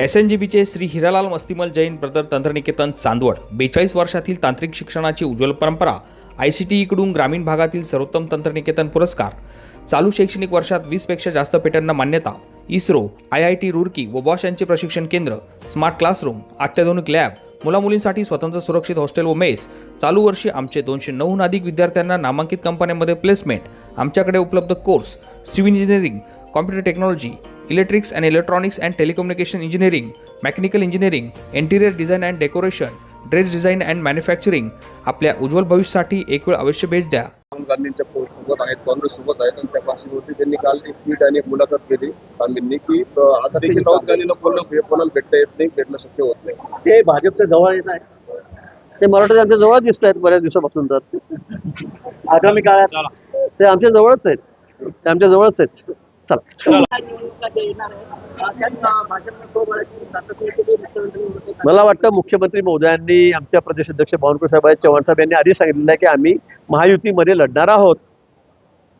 S N जी बीचे Shri Hiralal Mastimal Jain brother तंत्रनिकेतन चांदवड बेचाळीस वर्षातील तांत्रिक शिक्षणाची उज्ज्वल परंपरा आय सी टी ईकडून ग्रामीण भागातील सर्वोत्तम तंत्रनिकेतन पुरस्कार चालू शैक्षणिक वर्षात वीसपेक्षा जास्त पेटांना मान्यता ISRO I I T Roorkee व बॉश यांचे प्रशिक्षण केंद्र स्मार्ट क्लासरूम अत्याधुनिक लॅब मुलामुलींसाठी स्वतंत्र सुरक्षित हॉस्टेल व मेस चालू वर्षी आमचे दोनशे नऊहून अधिक विद्यार्थ्यांना नामांकित कंपन्यांमध्ये प्लेसमेंट आमच्याकडे उपलब्ध course civil engineering computer technology electrics and electronics and telecommunication engineering mechanical engineering interior design and decoration dress design and manufacturing. आपल्या उज्ज्वल भविष्यासाठी एक वेळ अवश्य भेट द्या. गांधींच्या पो- सोबत आहेत काँग्रेस सोबत आहेत आणि त्या पार्श्वभूमीवरती त्यांनी काल एक ट्विट आणि एक मुलाखत केली गांधींनी की आता देखील राहुल गांधींना कोणाला कोणाला भेटता येत नाही भेटणं शक्य होत नाही. ते भाजपच्या जवळ येत आहे ते मराठी आमच्या जवळ दिसत आहेत बऱ्याच दिवसापासून तर. आगामी काळात ते आमच्या जवळच आहेत. ते आमच्या जवळच आहेत. चला. मला वाटतं मुख्यमंत्री महोदयांनी आमच्या प्रदेश अध्यक्ष बावनकुळे साहेब आहेत, चव्हाण साहेब यांनी आधीच सांगितलेलं आहे की आम्ही महायुतीमध्ये लढणार आहोत.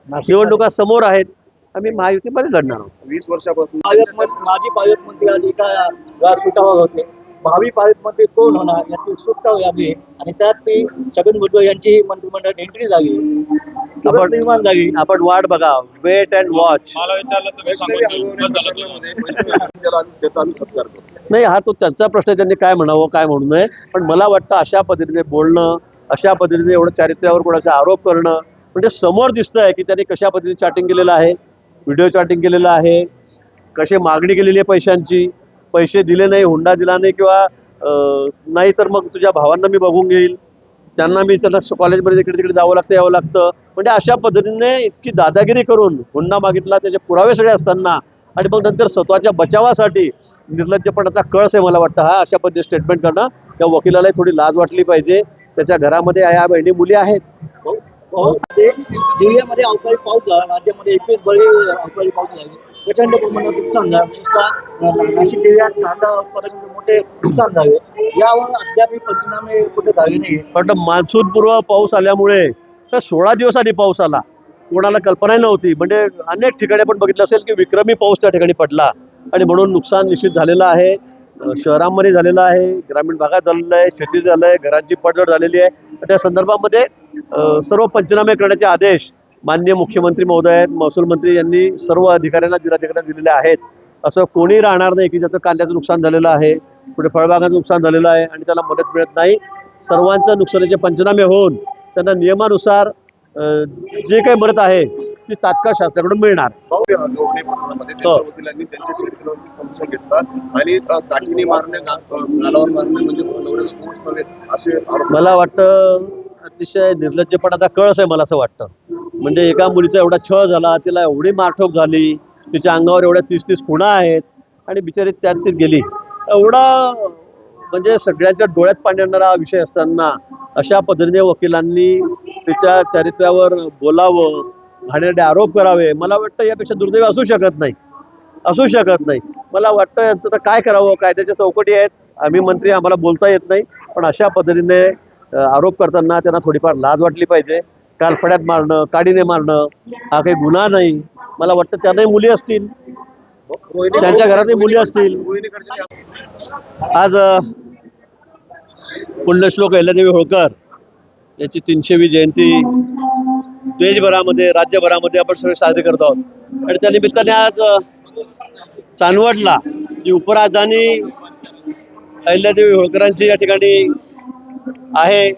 निवडणुका समोर आहेत. आम्ही महायुतीमध्ये लढणार आहोत. वीस वर्षापासून माजी पालकमंत्री एका व्यासपीठावर होते. भावी पालकमंत्री कोण होणार याची उत्सुकता लागली आणि त्यात ती छगन भुजबळ यांची मंत्रिमंडळात एंट्री झाली. आपण निर्माण झाली. आपण वाट बघा. वेट अँड वॉच नाही हा तो त्यांचा प्रश्न आहे, त्यांनी काय म्हणावं काय म्हणू नये. पण मला वाटतं अशा पद्धतीने बोलणं अशा पद्धतीने एवढं चारित्र्यावर कोणाचा आरोप करणं म्हणजे समोर दिसतंय की त्यांनी कशा पद्धतीने चॅटिंग केलेलं आहे. व्हिडिओ चॅटिंग केलेलं आहे. कशी मागणी केलेली आहे पैशांची. पैसे दिले नाही हुंडा दिला नाही किंवा नाही तर मग तुझ्या भावांना मी बघून घेईल. त्यांना मी त्यांना कॉलेजमध्ये इकडे तिकडे जावं लागतं यावं लागतं. म्हणजे अशा पद्धतीने इतकी दादागिरी करून हुंडा मागितला त्याचे पुरावे सगळे असताना आणि मग नंतर स्वतःच्या बचावासाठी निर्लज्जपणाचा कळस आहे मला वाटतं. हा अशा पद्धतीने स्टेटमेंट करणं त्या वकिलालाही थोडी लाज वाटली पाहिजे. त्याच्या घरामध्ये या बहिणी मुली आहेत. हो, हो. जिल्ह्यामध्ये अवकाळी पाऊस राज्यामध्ये एकवीस बळी अवकाळी पाऊस प्रचंड प्रमाणात नुकसान झालं. विशेषतः नाशिक जिल्ह्यात कांदा उत्पादनाचे मोठे नुकसान झाले. यावर अद्याप पंचनामे कुठे झाले नाही पण मान्सून पूर्व पाऊस आल्यामुळे तर सोळा दिवस आधी पाऊस आला. कोणाला कल्पना नव्हती. म्हणजे अनेक ठिकाणी आपण बघितलं असेल की विक्रमी पाऊस त्या ठिकाणी पडला. आणि म्हणून नुकसान निश्चित झालेलं आहे. शहरांमध्ये झालेलं आहे. ग्रामीण भागात झालेलं आहे. शेती झालं आहे घरांची पडझड झालेली आहे. त्या संदर्भामध्ये सर्व पंचनामे करण्याचे आदेश माननीय मुख्यमंत्री महोदय महसूल मंत्री यांनी सर्व अधिकाऱ्यांना जिल्हाधिकाऱ्यांना दिलेले आहेत. असं कोणी राहणार नाही की ज्याचं कांद्याचं नुकसान झालेलं आहे पुढे फळबागाचं नुकसान झालेलं आहे आणि त्याला मदत मिळत नाही. सर्वांचं नुकसानाचे पंचनामे होऊन त्यांना नियमानुसार जे काही मदत आहे ती तात्काळ शासनाकडून मिळणार. हो. म्हणजे मला वाटतं अतिशय निर्लज्जपणाचा कळस आहे मला असं वाटतं. म्हणजे एका मुलीचा एवढा छळ झाला तिला एवढी मारठोक झाली तिच्या अंगावर एवढ्या तीस तीस खुणा आहेत आणि बिचारी त्यात ती गेली. एवढा म्हणजे सगळ्यांच्या डोळ्यात पाणी आणणारा हा विषय असताना अशा पद्धतीने वकिलांनी तिच्या चारित्र्यावर बोलावं घाणेरडे आरोप करावे मला वाटतं यापेक्षा दुर्दैव असू शकत नाही. असू शकत नाही. मला वाटतं यांचं तर काय करावं कायद्याच्या चौकटी आहेत आम्ही मंत्री आम्हाला बोलता येत नाही पण अशा पद्धतीने आरोप करताना त्यांना थोडीफार लाज वाटली पाहिजे. कालफड्यात मारणं काडीने मारणं हा काही गुन्हा नाही. मला वाटतं त्यांनाही मुली असतील. त्यांच्या घरातही मुली असतील. आज पुण्यश्लोक अहिल्यादेवी होळकर याची तीनशेवी जयंती देशभरामध्ये राज्यभरामध्ये आपण सगळे साजरे करत आहोत. आणि त्या निमित्ताने आज चांदवडला जी उपराजधानी अहिल्यादेवी होळकरांची या ठिकाणी आहे.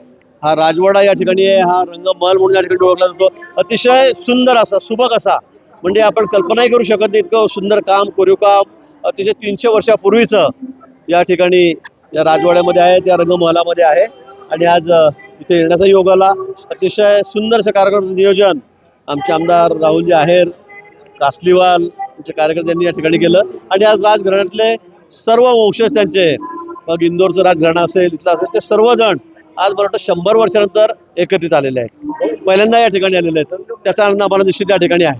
हा राजवाडा या ठिकाणी आहे हा रंगमहल म्हणून या ठिकाणी ओळखला जातो. अतिशय सुंदर असा सुबक असा. म्हणजे आपण कल्पनाही करू शकत नाही इतकं सुंदर काम कोरीव काम अतिशय तीनशे वर्षापूर्वीचं या ठिकाणी या राजवाड्यामध्ये आहे त्या रंगमहलामध्ये आहे. आणि आज इथे येण्याचा योग आला. अतिशय सुंदर असं कार्यक्रम नियोजन. आमचे आमदार राहुलजी आहेर कासलीवाल यांचे कार्यकर्त्यांनी या ठिकाणी केलं. आणि आज राजघराण्यातले सर्व वंशज त्यांचे मग इंदोरचं राजघराणं असेल इथलं असेल ते सर्वजण आज मला वाटतं शंभर वर्षानंतर एकत्रित आलेले आहेत. पहिल्यांदा या ठिकाणी आलेले आहेत. त्याचा आनंद आम्हाला निश्चित या ठिकाणी आहे.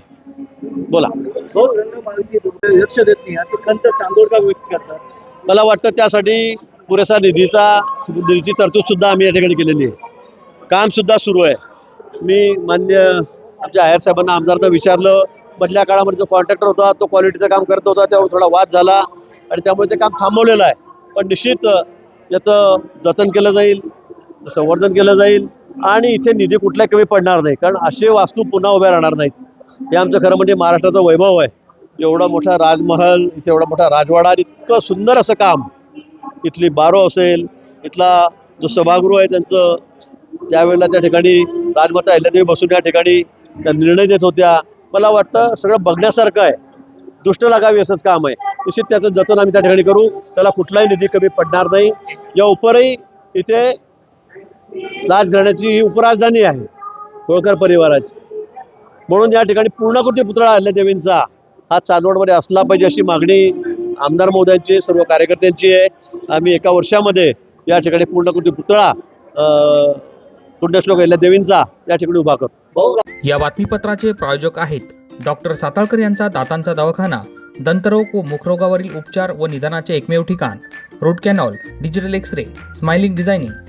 बोला. लक्ष देत नाही. ते खंत चांदोडकर व्यक्त करतात. मला वाटतं त्यासाठी पुरेसा निधीचा निधीची तरतूद सुद्धा आम्ही या ठिकाणी केलेली आहे. काम सुद्धा सुरू आहे. मी मान्य आमच्या आहेर साहेबांना आमदारांना विचारलं. मधल्या काळामध्ये जो कॉन्ट्रॅक्टर होता तो क्वालिटीचं काम करत होता. त्यावर थोडा वाद झाला. आणि त्यामुळे ते काम थांबवलेलं आहे. पण निश्चित याचं जतन केलं जाईल. संवर्धन केलं जाईल आणि इथे निधी कुठलाही कमी पडणार नाही कारण असे वास्तू पुन्हा उभ्या राहणार नाहीत. हे आमचं खरं म्हणजे महाराष्ट्राचं वैभव आहे. एवढा मोठा राजमहल इथे एवढा मोठा राजवाडा आणि इतकं सुंदर असं काम. इथली बारो असेल इथला जो सभागृह आहे त्यांचं त्यावेळेला त्या ठिकाणी राजमाता अहिल्यादेवी बसून या ठिकाणी त्या निर्णय देत होत्या. मला वाटतं सगळं बघण्यासारखं आहे. दुष्ट लागावी असंच काम आहे. निश्चित त्याचं जतन आम्ही त्या ठिकाणी करू. त्याला कुठलाही निधी कमी पडणार नाही. या उपरही इथे राजघराण्याची ही उपराजधानी आहे होळकर परिवाराची. म्हणून या ठिकाणी पूर्णकृती पुतळा अहिल्यादेवींचा हा चांदवडमध्ये असला पाहिजे अशी मागणी आमदार महोदयांची सर्व कार्यकर्त्यांची आहे. आम्ही एका वर्षामध्ये या ठिकाणी पूर्णकृती पुतळा अं, पुण्यश्लोक अहिल्यादेवींचा या ठिकाणी उभा करतो. या बातमीपत्राचे प्रायोजक आहेत डॉक्टर साताळकर यांचा दातांचा दवाखाना दंतरोग व मुखरोगावरील उपचार व निदानाचे एकमेव ठिकाण root canal digital X ray smiling designing